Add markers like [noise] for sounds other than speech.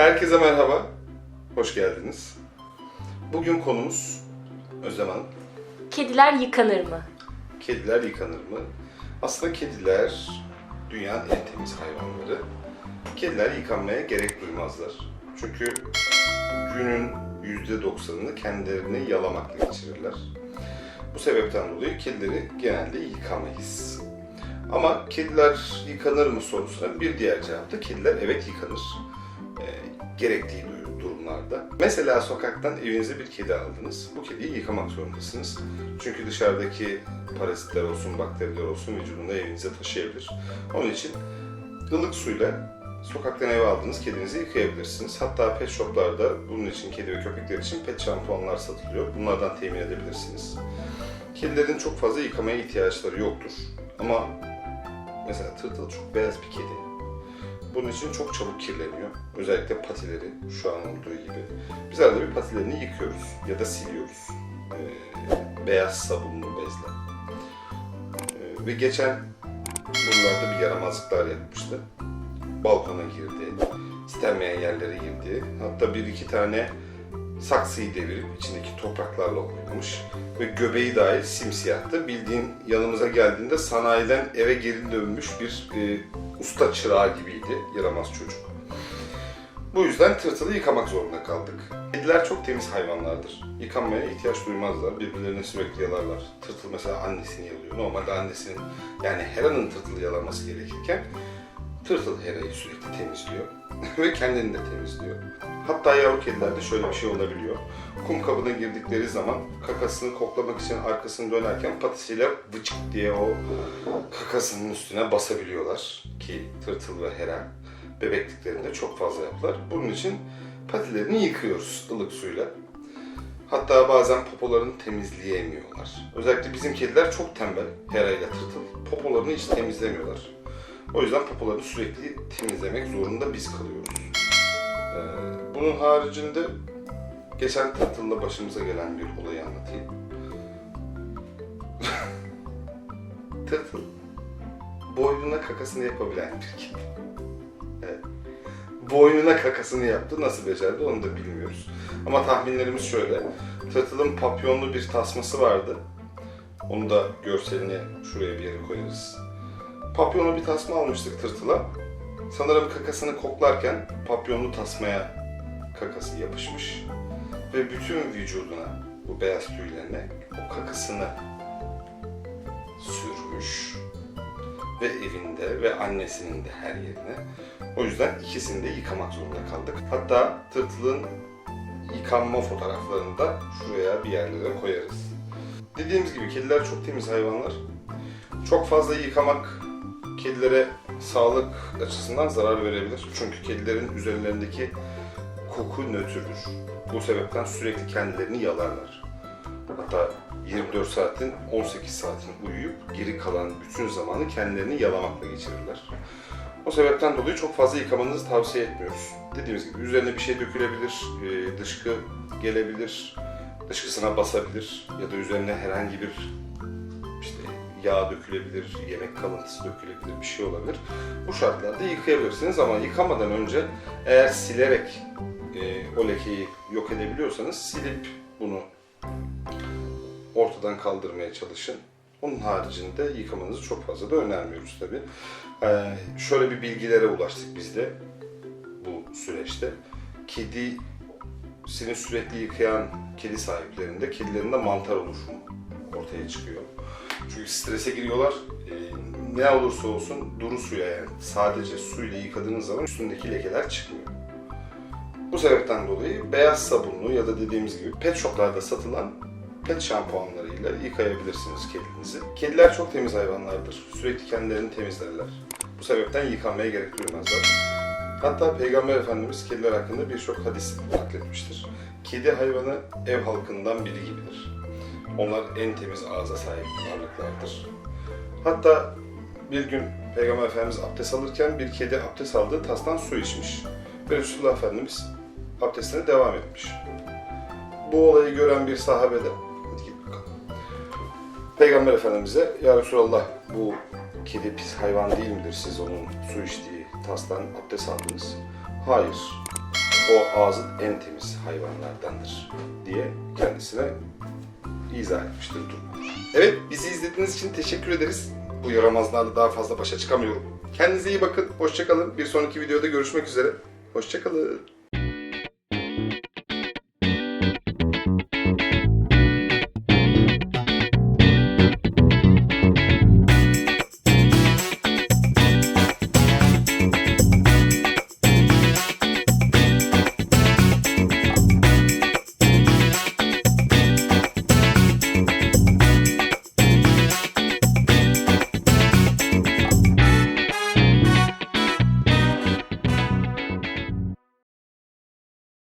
Herkese merhaba, hoş geldiniz. Bugün konumuz Özlem Hanım. Kediler yıkanır mı? Kediler yıkanır mı? Aslında kediler dünyanın en temiz hayvanları. Kediler yıkanmaya gerek duymazlar. Çünkü günün %90'ını kendilerini yalamakla geçirirler. Bu sebepten dolayı kedileri genelde yıkamayız. Ama kediler yıkanır mı sorusuna bir diğer cevap da kediler evet yıkanır. Gerektiği du- durumlarda. Mesela sokaktan evinize bir kedi aldınız. Bu kediyi yıkamak zorundasınız. Çünkü dışarıdaki parazitler olsun, bakteriler olsun vücudunda evinize taşıyabilir. Onun için ılık suyla sokaktan eve aldığınız kedinizi yıkayabilirsiniz. Hatta pet shoplarda bunun için kedi ve köpekler için pet şampuanlar satılıyor. Bunlardan temin edebilirsiniz. Kedilerin çok fazla yıkamaya ihtiyaçları yoktur. Ama mesela tırtıl çok beyaz bir kedi. Bunun için çok çabuk kirleniyor. Özellikle patileri şu an olduğu gibi. Biz arada bir patilerini yıkıyoruz ya da siliyoruz. Ee, beyaz sabunlu bezle. Ee, ve geçen buralarda bir yaramazlıklar yapmıştı. Balkona girdi, istenmeyen yerlere girdi. Hatta bir iki tane saksıyı devirip içindeki topraklarla oynamış. Ve göbeği dahil simsiyahtı. Bildiğin yanımıza geldiğinde sanayiden eve geri dönmüş bir e, usta çırağı gibiydi yaramaz çocuk. Bu yüzden tırtılı yıkamak zorunda kaldık. Kediler çok temiz hayvanlardır. Yıkanmaya ihtiyaç duymazlar. Birbirlerini sürekli yalarlar. Tırtıl mesela annesini yalıyor. Normalde annesinin yani Hera'nın tırtılı yalaması gerekirken tırtıl Hera'yı sürekli temizliyor. [laughs] Ve kendini de temizliyor. Hatta yavru kedilerde şöyle bir şey olabiliyor. Kum kabına girdikleri zaman kakasını koklamak için arkasını dönerken patisiyle vıçık diye o kakasının üstüne basabiliyorlar. Ki tırtıl ve hera bebekliklerinde çok fazla yaptılar. Bunun için patilerini yıkıyoruz ılık suyla. Hatta bazen popolarını temizleyemiyorlar. Özellikle bizim kediler çok tembel, Hera ile Tırtıl. Popolarını hiç temizlemiyorlar. O yüzden popolarını sürekli temizlemek zorunda biz kalıyoruz. Ee, bunun haricinde geçen Tırtıl'la başımıza gelen bir olayı anlatayım. [laughs] Tırtıl boynuna kakasını yapabilen bir kedi. Evet. Boynuna kakasını yaptı. Nasıl becerdi onu da bilmiyoruz. Ama tahminlerimiz şöyle. Tırtılın papyonlu bir tasması vardı. Onu da görselini şuraya bir yere koyarız. Papyonlu bir tasma almıştık tırtıla. Sanırım kakasını koklarken papyonlu tasmaya kakası yapışmış. Ve bütün vücuduna, bu beyaz tüylerine o kakasını sürmüş. Ve evinde ve annesinin de her yerine. O yüzden ikisini de yıkamak zorunda kaldık. Hatta tırtılın yıkanma fotoğraflarını da şuraya bir yerlere koyarız. Dediğimiz gibi kediler çok temiz hayvanlar. Çok fazla yıkamak kedilere sağlık açısından zarar verebilir. Çünkü kedilerin üzerlerindeki koku nötrdür. Bu sebepten sürekli kendilerini yalarlar. Hatta 24 saatin 18 saatini uyuyup geri kalan bütün zamanı kendilerini yalamakla geçirirler. O sebepten dolayı çok fazla yıkamanızı tavsiye etmiyoruz. Dediğimiz gibi üzerine bir şey dökülebilir, e, dışkı gelebilir, dışkısına basabilir ya da üzerine herhangi bir yağ dökülebilir, yemek kalıntısı dökülebilir, bir şey olabilir. Bu şartlarda yıkayabilirsiniz ama yıkamadan önce eğer silerek e, o lekeyi yok edebiliyorsanız silip bunu ortadan kaldırmaya çalışın. Onun haricinde yıkamanızı çok fazla da önermiyoruz tabii. Ee, şöyle bir bilgilere ulaştık biz de bu süreçte. Kedi seni sürekli yıkayan kedi sahiplerinde kedilerinde mantar oluşumu ortaya çıkıyor. Çünkü strese giriyorlar. Ee, ne olursa olsun duru suya yani sadece suyla yıkadığınız zaman üstündeki lekeler çıkmıyor. Bu sebepten dolayı beyaz sabunlu ya da dediğimiz gibi pet shoplarda satılan pet şampuanlarıyla yıkayabilirsiniz kedinizi. Kediler çok temiz hayvanlardır. Sürekli kendilerini temizlerler. Bu sebepten yıkanmaya gerek duymazlar. Hatta Peygamber Efendimiz kediler hakkında birçok hadis nakletmiştir. Kedi hayvanı ev halkından biri gibidir. Onlar en temiz ağza sahip varlıklardır. Hatta bir gün Peygamber Efendimiz abdest alırken bir kedi abdest aldığı tastan su içmiş. Ve Resulullah Efendimiz abdestine devam etmiş. Bu olayı gören bir sahabe de. Peygamber Efendimiz'e Ya Resulallah bu kedi pis hayvan değil midir siz onun su içtiği tastan abdest aldınız? Hayır. o ağzın en temiz hayvanlardandır diye kendisine izah etmiştir durumu. Evet, bizi izlediğiniz için teşekkür ederiz. Bu yaramazlarla daha fazla başa çıkamıyorum. Kendinize iyi bakın, hoşçakalın. Bir sonraki videoda görüşmek üzere. Hoşçakalın.